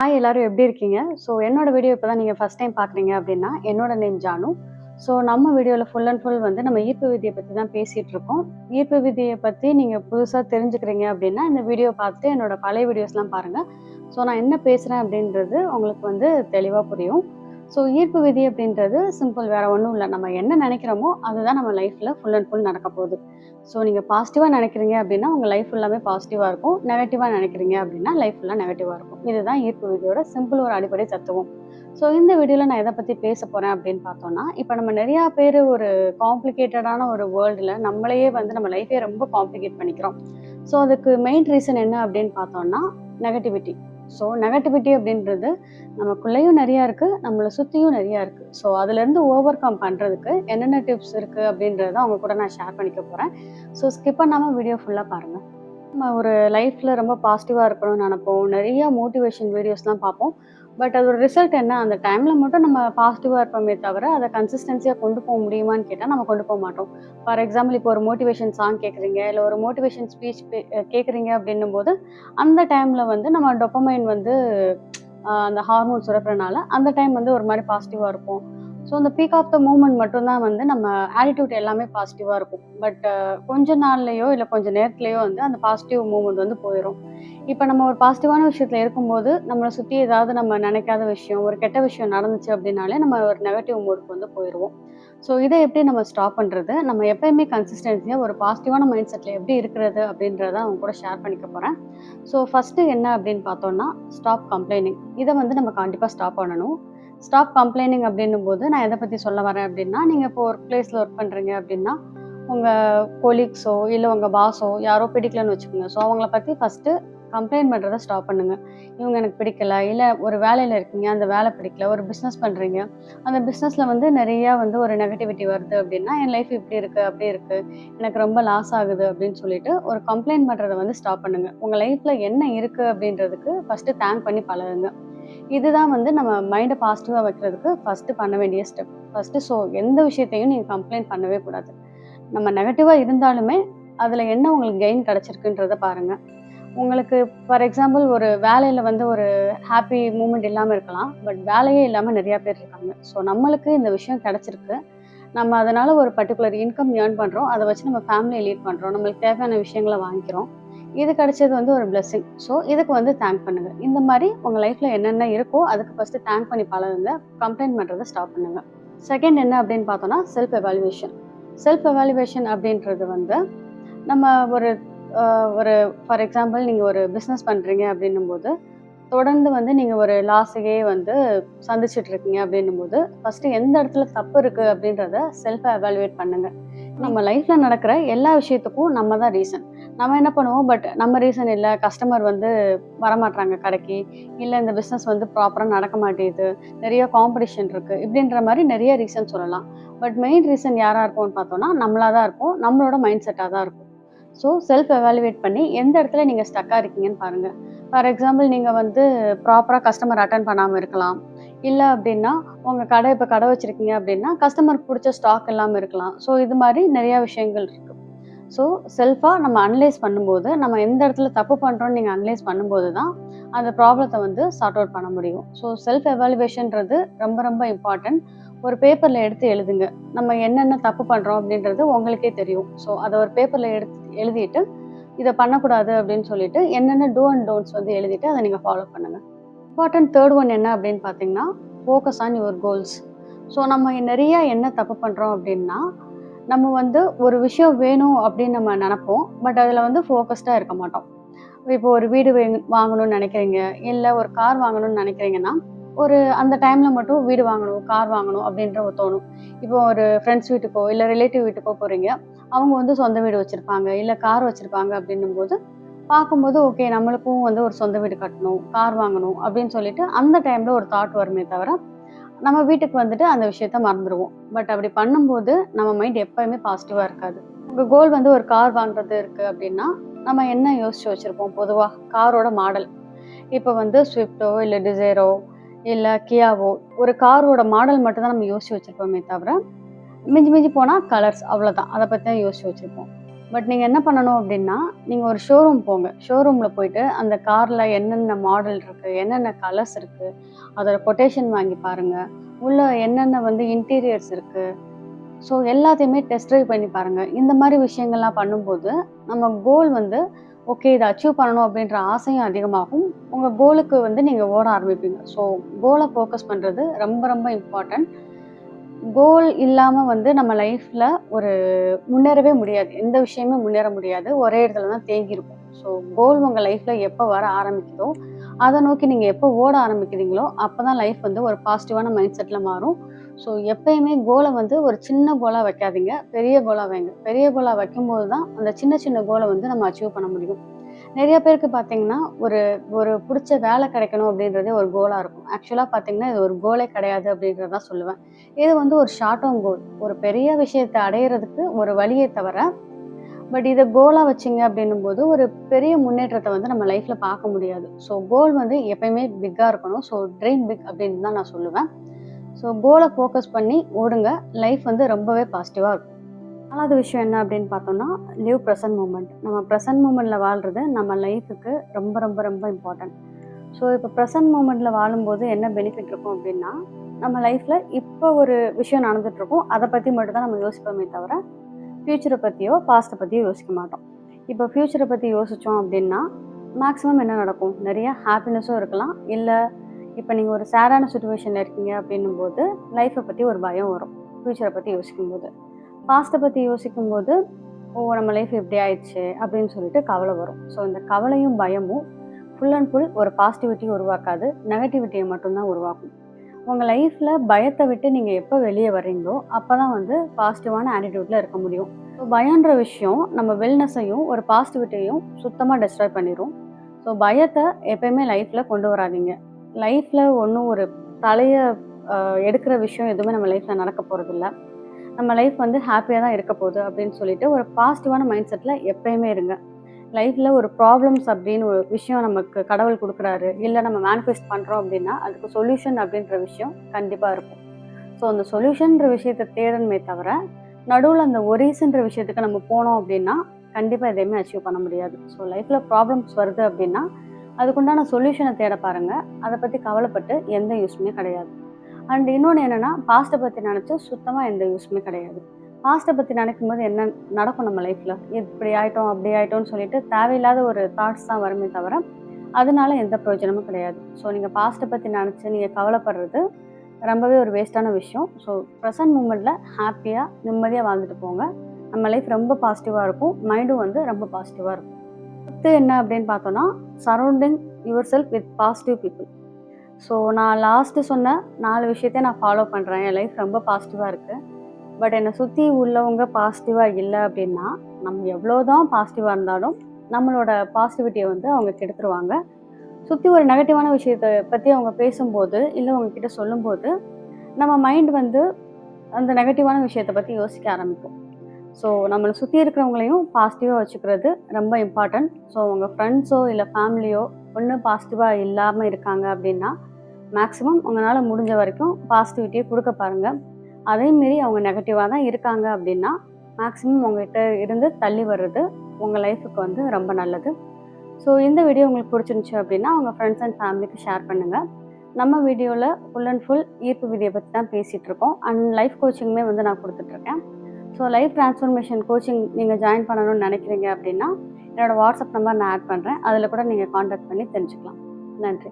Hi எல்லாரும் எப்படி இருக்கீங்க? ஸோ என்னோட வீடியோ இப்போ தான் நீங்கள் ஃபஸ்ட் டைம் பார்க்குறீங்க அப்படின்னா என்னோட நேம் ஜானு. ஸோ நம்ம வீடியோவில் ஃபுல் அண்ட் ஃபுல் வந்து நம்ம ஈர்ப்பு விதியை பற்றி தான் பேசிகிட்டு இருக்கோம். ஈர்ப்பு விதியை பற்றி நீங்கள் புதுசாக தெரிஞ்சுக்கிறீங்க அப்படின்னா இந்த வீடியோ பார்த்துட்டு என்னோட பழைய வீடியோஸ்லாம் பாருங்கள் ஸோ நான் என்ன பேசுகிறேன் அப்படின்றது உங்களுக்கு வந்து தெளிவாக புரியும். ஸோ ஈர்ப்பு விதி அப்படின்றது சிம்பிள் வேறு ஒன்றும் இல்லை. நம்ம என்ன நினைக்கிறோமோ அதுதான் நம்ம லைஃப்பில் ஃபுல் அண்ட் ஃபுல் நடக்க போகுது. ஸோ நீங்கள் பாசிட்டிவாக நினைக்கிறீங்க அப்படின்னா உங்கள் லைஃப் ஃபுல்லாமே பாசிட்டிவாக இருக்கும். நெகட்டிவாக நினைக்கிறீங்க அப்படின்னா லைஃப் ஃபுல்லாக நெகட்டிவாக இருக்கும். இதுதான் ஈர்ப்பு விதியோட சிம்பிள் ஒரு அடிப்படை தத்துவம். ஸோ இந்த வீடியோவில் நான் எதை பற்றி பேச போகிறேன் அப்படின்னு பார்த்தோம்னா இப்போ நம்ம நிறையா பேர் ஒரு காம்ப்ளிகேட்டடான ஒரு வேர்ல்டில் நம்மளையே வந்து நம்ம லைஃபே ரொம்ப காம்ப்ளிகேட் பண்ணிக்கிறோம். ஸோ அதுக்கு மெயின் ரீசன் என்ன அப்படின்னு பார்த்தோம்னா நெகட்டிவிட்டி ஸோ நெகட்டிவிட்டி அப்படின்றது நமக்குள்ளேயும் நிறையா இருக்குது நம்மளை சுற்றியும் நிறையா இருக்குது ஸோ அதுலேருந்து ஓவர் கம் பண்ணுறதுக்கு என்னென்ன டிப்ஸ் இருக்குது அப்படின்றத அவங்க கூட நான் ஷேர் பண்ணிக்க போகிறேன் ஸோ ஸ்கிப் பண்ணாமல் வீடியோ ஃபுல்லாக பாருங்கள் நம்ம ஒரு லைஃப்பில் ரொம்ப பாசிட்டிவாக இருக்கணும்னு நினைப்போம். நிறைய மோட்டிவேஷன் வீடியோஸ்லாம் பார்ப்போம். பட் அதோட ரிசல்ட் என்ன? அந்த டைமில் மட்டும் நம்ம பாசிட்டிவாக இருப்போமே தவிர அதை கன்சிஸ்டன்சியாக கொண்டு போக முடியுமான்னு கேட்டால் நம்ம கொண்டு போக மாட்டோம். ஃபார் எக்ஸாம்பிள் இப்போ ஒரு மோட்டிவேஷன் சாங் கேட்குறீங்க இல்லை ஒரு மோட்டிவேஷன் ஸ்பீச் கேட்குறீங்க அப்படின்னும் போது அந்த டைமில் வந்து நம்ம டொப்பமைன் வந்து அந்த ஹார்மோன் சுரப்புறனால அந்த டைம் வந்து ஒரு மாதிரி பாசிட்டிவாக இருப்போம். ஸோ அந்த பீக் ஆஃப் த மூமெண்ட் மட்டும்தான் வந்து நம்ம ஆட்டிடியூட் எல்லாமே பாசிட்டிவாக இருக்கும். பட் கொஞ்ச நாள்லையோ இல்லை கொஞ்சம் நேரத்துலையோ வந்து அந்த பாசிட்டிவ் மூமெண்ட் வந்து போயிடும் இப்போ நம்ம ஒரு பாசிட்டிவான விஷயத்தில் இருக்கும்போது நம்மளை சுற்றி ஏதாவது நம்ம நினைக்காத விஷயம் ஒரு கெட்ட விஷயம் நடந்துச்சு அப்படின்னாலே நம்ம ஒரு நெகட்டிவ் மூடுக்கு வந்து போயிடுவோம் ஸோ இதை எப்படி நம்ம ஸ்டாப் பண்ணுறது நம்ம எப்பயுமே கன்சிஸ்டன்சியாக ஒரு பாசிட்டிவான மைண்ட் செட்டில் எப்படி இருக்கிறது அப்படின்றத அவங்க கூட ஷேர் பண்ணிக்க போகிறேன் ஸோ ஃபஸ்ட்டு என்ன அப்படின்னு பார்த்தோன்னா ஸ்டாப் கம்ப்ளைனிங் இதை வந்து நம்ம கண்டிப்பாக ஸ்டாப் பண்ணணும். ஸ்டாப் கம்ப்ளைனிங் அப்படின்னும் போது நான் எதை பற்றி சொல்ல வரேன் அப்படின்னா நீங்கள் இப்போ ஒர்க் பிளேஸில் ஒர்க் பண்ணுறீங்க அப்படின்னா உங்கள் கொலீக்ஸோ இல்லை உங்கள் பாஸோ யாரோ பிடிக்கலன்னு வச்சுக்கோங்க. ஸோ அவங்கள பற்றி ஃபஸ்ட்டு கம்ப்ளைண்ட் பண்ணுறதை ஸ்டாப் பண்ணுங்கள் இவங்க எனக்கு பிடிக்கல இல்லை ஒரு வேலையில் இருக்கீங்க அந்த வேலை பிடிக்கல ஒரு பிஸ்னஸ் பண்ணுறீங்க அந்த பிஸ்னஸில் வந்து நிறையா வந்து ஒரு நெகட்டிவிட்டி வருது அப்படின்னா என் லைஃப் இப்படி இருக்குது அப்படி இருக்குது எனக்கு ரொம்ப லாஸ் ஆகுது அப்படின்னு சொல்லிட்டு ஒரு கம்ப்ளைண்ட் பண்ணுறதை வந்து ஸ்டாப் பண்ணுங்கள் உங்கள் லைஃப்பில் என்ன இருக்குது அப்படின்றதுக்கு ஃபஸ்ட்டு தேங்க் பண்ணி பழகுங்க. இதுதான் வந்து நம்ம மைண்டை பாசிட்டிவாக வைக்கிறதுக்கு ஃபஸ்ட்டு பண்ண வேண்டிய ஸ்டெப் ஃபஸ்ட்டு ஸோ எந்த விஷயத்தையும் நீங்கள் கம்ப்ளைண்ட் பண்ணவே கூடாது. நம்ம நெகட்டிவாக இருந்தாலுமே அதில் என்ன உங்களுக்கு கெயின் கிடச்சிருக்குன்றத பாருங்கள் உங்களுக்கு ஃபார் எக்ஸாம்பிள் ஒரு வேலையில் வந்து ஒரு ஹாப்பி மூமெண்ட் இல்லாமல் இருக்கலாம். பட் வேலையே இல்லாமல் நிறையா பேர் இருக்காங்க. ஸோ நம்மளுக்கு இந்த விஷயம் கிடச்சிருக்கு. நம்ம அதனால் ஒரு பர்டிகுலர் இன்கம் ஏர்ன் பண்ணுறோம் அதை வச்சு நம்ம ஃபேமிலியை லீட் பண்ணுறோம் நம்மளுக்கு தேவையான விஷயங்களை வாங்கிக்கிறோம். இது கிடைச்சது வந்து ஒரு பிளெஸ்ஸிங் ஸோ இதுக்கு வந்து தேங்க் பண்ணுங்கள் இந்த மாதிரி உங்கள் லைஃப்பில் என்னென்ன இருக்கோ அதுக்கு ஃபஸ்ட்டு தேங்க் பண்ணி பழகுங்க. கம்ப்ளைண்ட் பண்ணுறதை ஸ்டாப் பண்ணுங்க. செகண்ட் என்ன அப்படின்னு பார்த்தோன்னா செல்ஃப் எவாலுவேஷன் செல்ஃப் எவாலுவேஷன் அப்படின்றது வந்து நம்ம ஒரு ஒரு ஃபார் எக்ஸாம்பிள் நீங்கள் ஒரு பிஸ்னஸ் பண்ணுறீங்க அப்படின்னும் போது தொடர்ந்து வந்து நீங்கள் ஒரு லாஸையே வந்து சந்திச்சுட்டு இருக்கீங்க அப்படின்னும் போது ஃபஸ்ட்டு எந்த இடத்துல தப்பு இருக்குது அப்படின்றத செல்ஃபை எவாலுவேட் பண்ணுங்கள் நம்ம லைஃப்பில் நடக்கிற எல்லா விஷயத்துக்கும் நம்ம தான் ரீசன் நம்ம என்ன பண்ணுவோம்? பட் நம்ம ரீசன் இல்லை. கஸ்டமர் வந்து வரமாட்றாங்க கடைக்கு. இல்லை இந்த பிஸ்னஸ் வந்து ப்ராப்பராக நடக்க மாட்டேங்குது. நிறைய காம்படிஷன் இருக்குது இப்படின்ற மாதிரி நிறைய ரீசன் சொல்லலாம். பட் மெயின் ரீசன் யாராக இருக்கும்னு பார்த்தோம்னா நம்மளாக தான் இருக்கும் நம்மளோட மைண்ட் செட்டாக தான் இருக்கும். ஸோ செல்ஃப் எவாலுவேட் பண்ணி எந்த இடத்துல நீங்கள் ஸ்டக்காக இருக்கீங்கன்னு பாருங்கள் ஃபார் எக்ஸாம்பிள் நீங்கள் வந்து ப்ராப்பராக கஸ்டமர் அட்டன் பண்ணாமல் இருக்கலாம். இல்லை அப்படின்னா உங்கள் கடை இப்போ கடை வச்சுருக்கீங்க அப்படின்னா கஸ்டமருக்கு பிடிச்ச ஸ்டாக் இல்லாமல் இருக்கலாம். ஸோ இது மாதிரி நிறையா விஷயங்கள் இருக்குது ஸோ செல்ஃபாக நம்ம அனலைஸ் பண்ணும்போது நம்ம எந்த இடத்துல தப்பு பண்ணுறோம்னு நீங்கள் அனலைஸ் பண்ணும்போது தான் அந்த ப்ராப்ளத்தை வந்து சார்ட் அவுட் பண்ண முடியும். ஸோ செல்ஃப் எவாலுவேஷன்றது ரொம்ப ரொம்ப இம்பார்ட்டன்ட் ஒரு பேப்பரில் எடுத்து எழுதுங்க. நம்ம என்னென்ன தப்பு பண்ணுறோம் அப்படின்றது உங்களுக்கே தெரியும். ஸோ அதை ஒரு பேப்பரில் எடுத்து எழுதிட்டு இதை பண்ணக்கூடாது அப்படின்னு சொல்லிட்டு என்னென்ன டூ அண்ட் டோன்ட்ஸ் வந்து எழுதிட்டு அதை நீங்கள் ஃபாலோ பண்ணுங்கள் இம்பார்ட்டன்ட் தேர்ட் ஒன் என்ன அப்படின்னு பார்த்தீங்கன்னா focus on your goals so நம்ம நிறையா என்ன தப்பு பண்ணுறோம் அப்படின்னா நம்ம வந்து ஒரு விஷயம் வேணும் அப்படின்னு நம்ம நினப்போம். பட் அதில் வந்து ஃபோக்கஸ்டாக இருக்க மாட்டோம். இப்போ ஒரு வீடு வாங்கணும்னு நினைக்கிறீங்க. இல்லை ஒரு கார் வாங்கணும்னு நினைக்கிறீங்கன்னா ஒரு அந்த டைமில் மட்டும் வீடு வாங்கணும் கார் வாங்கணும் அப்படின்ற ஒரு தோணும். இப்போ ஒரு ஃப்ரெண்ட்ஸ் வீட்டுக்கோ இல்லை ரிலேட்டிவ் வீட்டுக்கோ போகிறீங்க அவங்க வந்து சொந்த வீடு வச்சுருப்பாங்க. இல்லை கார் வச்சுருப்பாங்க அப்படின்னும் போது பார்க்கும்போது ஓகே நம்மளுக்கும் வந்து ஒரு சொந்த வீடு கட்டணும் கார் வாங்கணும் அப்படின்னு சொல்லிட்டு அந்த டைமில் ஒரு தாட் வருமே தவிர நம்ம வீட்டுக்கு வந்துட்டு அந்த விஷயத்த மறந்துடுவோம் பட் அப்படி பண்ணும்போது நம்ம மைண்ட் எப்போயுமே பாசிட்டிவாக இருக்காது. உங்கள் கோல் வந்து ஒரு கார் வாங்குறது இருக்குது அப்படின்னா நம்ம என்ன யோசிச்சு வச்சுருப்போம்? பொதுவாக காரோட மாடல் இப்போ வந்து ஸ்விஃப்ட்டோ இல்லை டிசைரோ இல்லை கியாவோ ஒரு காரோட மாடல் மட்டும் தான் நம்ம யோசிச்சு வச்சுருப்போமே தவிர மிஞ்சி மிஞ்சி போனால் கலர்ஸ் அவ்வளோதான் அதை பற்றி தான் யோசிச்சு வச்சுருப்போம். பட் நீங்கள் என்ன பண்ணணும் அப்படின்னா நீங்கள் ஒரு ஷோரூம் போங்க. ஷோரூமில் போயிட்டு அந்த காரில் என்னென்ன மாடல் இருக்குது என்னென்ன கலர்ஸ் இருக்குது அதோட கொட்டேஷன் வாங்கி பாருங்கள் உள்ள என்னென்ன வந்து இன்டீரியர்ஸ் இருக்குது ஸோ எல்லாத்தையுமே டெஸ்ட் ட்ரைவ் பண்ணி பாருங்கள் இந்த மாதிரி விஷயங்கள்லாம் பண்ணும்போது நம்ம கோல் வந்து ஓகே இதை அச்சீவ் பண்ணணும் அப்படின்ற ஆசையும் அதிகமாகும். உங்கள் கோலுக்கு வந்து நீங்கள் ஓட ஆரம்பிப்பீங்க. ஸோ கோலை ஃபோக்கஸ் பண்ணுறது ரொம்ப ரொம்ப இம்பார்ட்டன்ட் கோல் இல்லாமல் வந்து நம்ம லைஃப்பில் ஒரு முன்னேறவே முடியாது. எந்த விஷயமே முன்னேற முடியாது. ஒரே இடத்துல தான் தேங்கி இருக்கும். ஸோ கோல் உங்கள் லைஃப்பில் எப்போ வர ஆரம்பிக்குதோ அதை நோக்கி நீங்கள் எப்போ ஓட ஆரம்பிக்கிறீங்களோ அப்போ தான் லைஃப் வந்து ஒரு பாசிட்டிவான மைண்ட் செட்டில் மாறும். ஸோ எப்பயுமே கோலை வந்து ஒரு சின்ன கோலாக வைக்காதீங்க. பெரிய கோலாக வைங்க. பெரிய கோலாக வைக்கும்போது தான் அந்த சின்ன சின்ன கோலை வந்து நம்ம அச்சீவ் பண்ண முடியும். நிறைய பேருக்கு பார்த்தீங்கன்னா ஒரு ஒரு பிடிச்ச வேலை கிடைக்கணும் அப்படின்றதே ஒரு கோலாக இருக்கும். ஆக்சுவலாக பார்த்தீங்கன்னா இது ஒரு கோலே கிடையாது அப்படின்றதான் சொல்லுவேன். இது வந்து ஒரு ஷார்ட் டேர்ம் கோல் ஒரு பெரிய விஷயத்தை அடையிறதுக்கு ஒரு வழியை தவிர பட் இதை கோலாக வச்சிங்க அப்படின்னும் போது ஒரு பெரிய முன்னேற்றத்தை வந்து நம்ம லைஃப்பில் பார்க்க முடியாது. ஸோ கோல் வந்து எப்பயுமே பிக்காக இருக்கணும். ஸோ ட்ரீம் பிக் அப்படின்னு தான் நான் சொல்லுவேன். ஸோ கோலை ஃபோக்கஸ் பண்ணி ஓடுங்க. லைஃப் வந்து ரொம்பவே பாசிட்டிவாக இருக்கும். நாலாவது விஷயம் என்ன அப்படின்னு பார்த்தோம்னா லிவ் ப்ரெசன்ட் மூமெண்ட் நம்ம ப்ரெசன்ட் மூமெண்ட்டில் வாழ்கிறது நம்ம லைஃபுக்கு ரொம்ப ரொம்ப ரொம்ப இம்பார்ட்டன்ட் ஸோ இப்போ ப்ரெசன்ட் மூமெண்ட்டில் வாழும்போது என்ன பெனிஃபிட் இருக்கும் அப்படின்னா நம்ம லைஃப்பில் இப்போ ஒரு விஷயம் நடந்துகிட்ருக்கோம் அதை பற்றி மட்டும்தான் நம்ம யோசிப்போமே தவிர ஃப்யூச்சரை பற்றியோ பாஸ்ட்டை பற்றியோ யோசிக்க மாட்டோம். இப்போ ஃப்யூச்சரை பற்றி யோசித்தோம் அப்படின்னா மேக்ஸிமம் என்ன நடக்கும்? நிறைய ஹாப்பினஸும் இருக்கலாம். இல்லை இப்போ நீங்கள் ஒரு சேடான சுச்சுவேஷனில் இருக்கீங்க அப்படின்னும் போது லைஃப்பை பற்றி ஒரு பயம் வரும். ஃப்யூச்சரை பற்றி யோசிக்கும்போது. பாஸ்ட்டை பற்றி யோசிக்கும்போது ஓ நம்ம லைஃப் எப்படி ஆயிடுச்சு அப்படின்னு சொல்லிட்டு கவலை வரும். ஸோ இந்த கவலையும் பயமும் ஃபுல் அண்ட் ஃபுல் ஒரு பாசிட்டிவிட்டி உருவாக்காது நெகட்டிவிட்டியை மட்டும்தான் உருவாக்கும். உங்கள் லைஃப்பில் பயத்தை விட்டு நீங்கள் எப்போ வெளியே வர்றீங்களோ அப்போ தான் வந்து பாசிட்டிவான ஆட்டிடியூட்டில் இருக்க முடியும். ஸோ பயன்ற விஷயம் நம்ம வெல்னஸையும் ஒரு பாசிட்டிவிட்டியையும் சுத்தமாக டெஸ்ட்ராய் பண்ணிடும் ஸோ பயத்தை எப்பயுமே லைஃப்பில் கொண்டு வராதீங்க. லைஃப்பில் ஒன்றும் ஒரு தலையை எடுக்கிற விஷயம் எதுவுமே நம்ம லைஃப்பில் நடக்க போகிறதில்ல நம்ம லைஃப் வந்து ஹாப்பியாக தான் இருக்க போகுது அப்படின்னு சொல்லிட்டு ஒரு பாசிட்டிவான மைண்ட் செட்டில் எப்பயுமே இருங்க. லைஃப்பில் ஒரு ப்ராப்ளம்ஸ் அப்படின்னு ஒரு விஷயம் நமக்கு கடவுள் கொடுக்குறாரு இல்லை நம்ம மேனிஃபெஸ்ட் பண்ணுறோம் அப்படின்னா அதுக்கு சொல்யூஷன் அப்படின்ற விஷயம் கண்டிப்பாக இருக்கும். ஸோ அந்த சொல்யூஷன்ற விஷயத்தை தேடணுமே தவிர நடுவில் அந்த ஒரீஸ்ன்ற விஷயத்துக்கு நம்ம போனோம் அப்படின்னா கண்டிப்பாக எதையுமே அச்சீவ் பண்ண முடியாது. ஸோ லைஃப்பில் ப்ராப்ளம்ஸ் வருது அப்படின்னா அதுக்குண்டான சொல்யூஷனை தேட பாருங்கள் அதை பற்றி கவலைப்பட்டு எந்த யூஸ்மே கிடையாது. அண்ட் இன்னொன்று என்னென்னா பாஸ்ட்டை பற்றி நினச்சி சுத்தமாக எந்த யூஸுமே கிடையாது. பாஸ்ட்டை பற்றி நினைக்கும் போது என்ன நடக்கும் நம்ம லைஃப்பில் இப்படி ஆகிட்டோம் அப்படி ஆகிட்டோம்னு சொல்லிட்டு தேவையில்லாத ஒரு தாட்ஸ் தான் வருமே தவிர அதனால எந்த பிரயோஜனமும் கிடையாது. ஸோ நீங்கள் பாஸ்ட்டை பற்றி நினச்சி நீங்கள் கவலைப்படுறது ரொம்பவே ஒரு வேஸ்ட்டான விஷயம். ஸோ ப்ரெசன்ட் மூமெண்ட்டில் ஹாப்பியாக நிம்மதியாக வாழ்ந்துட்டு போங்க. நம்ம லைஃப் ரொம்ப பாசிட்டிவாக இருக்கும். மைண்டும் வந்து ரொம்ப பாசிட்டிவாக இருக்கும். அடுத்து என்ன அப்படின்னு பார்த்தோன்னா surrounding yourself with positive people so நான் லாஸ்ட்டு சொன்ன நாலு விஷயத்த நான் ஃபாலோ பண்ணுறேன் என் லைஃப் ரொம்ப பாசிட்டிவாக இருக்குது பட் என்னை சுற்றி உள்ளவங்க பாசிட்டிவாக இல்லை அப்படின்னா நம்ம எவ்வளோ தான் பாசிட்டிவாக இருந்தாலும் நம்மளோட பாசிட்டிவிட்டியை வந்து அவங்க கெடுத்துருவாங்க. சுற்றி ஒரு நெகட்டிவான விஷயத்தை பற்றி அவங்க பேசும்போது இல்லை உங்ககிட்ட சொல்லும்போது நம்ம மைண்ட் வந்து அந்த நெகட்டிவான விஷயத்தை பற்றி யோசிக்க ஆரம்பிக்கும். ஸோ நம்மளை சுற்றி இருக்கிறவங்களையும் பாசிட்டிவாக வச்சுக்கிறது ரொம்ப இம்பார்ட்டன்ட் ஸோ உங்கள் ஃப்ரெண்ட்ஸோ இல்லை ஃபேமிலியோ ஒன்று பாசிட்டிவாக இல்லாமல் இருக்காங்க அப்படின்னா மேக்ஸிமம் உங்களால் முடிஞ்ச வரைக்கும் பாசிட்டிவிட்டியை கொடுக்க பாருங்கள் அதேமாரி அவங்க நெகட்டிவாக தான் இருக்காங்க அப்படின்னா மேக்ஸிமம் உங்கள்கிட்ட இருந்து தள்ளி வர்றது உங்கள் லைஃபுக்கு வந்து ரொம்ப நல்லது. ஸோ இந்த வீடியோ உங்களுக்கு பிடிச்சிருந்துச்சு அப்படின்னா உங்கள் ஃப்ரெண்ட்ஸ் அண்ட் ஃபேமிலிக்கு ஷேர் பண்ணுங்கள் நம்ம வீடியோவில் ஃபுல் அண்ட் ஃபுல் ஈர்ப்பு விதியை பற்றி தான் பேசிகிட்டு இருக்கோம். அண்ட் லைஃப் கோச்சிங்குமே வந்து நான் கொடுத்துட்ருக்கேன் ஸோ லைஃப் ட்ரான்ஸ்ஃபர்மேஷன் கோச்சிங் நீங்கள் ஜாயின் பண்ணணும்னு நினைக்கிறீங்க அப்படின்னா என்னோடய வாட்ஸ்அப் நம்பர் நான் ஆட் பண்ணுறேன் அதில் கூட நீங்கள் காண்டாக்ட் பண்ணி தெரிஞ்சுக்கலாம். நன்றி.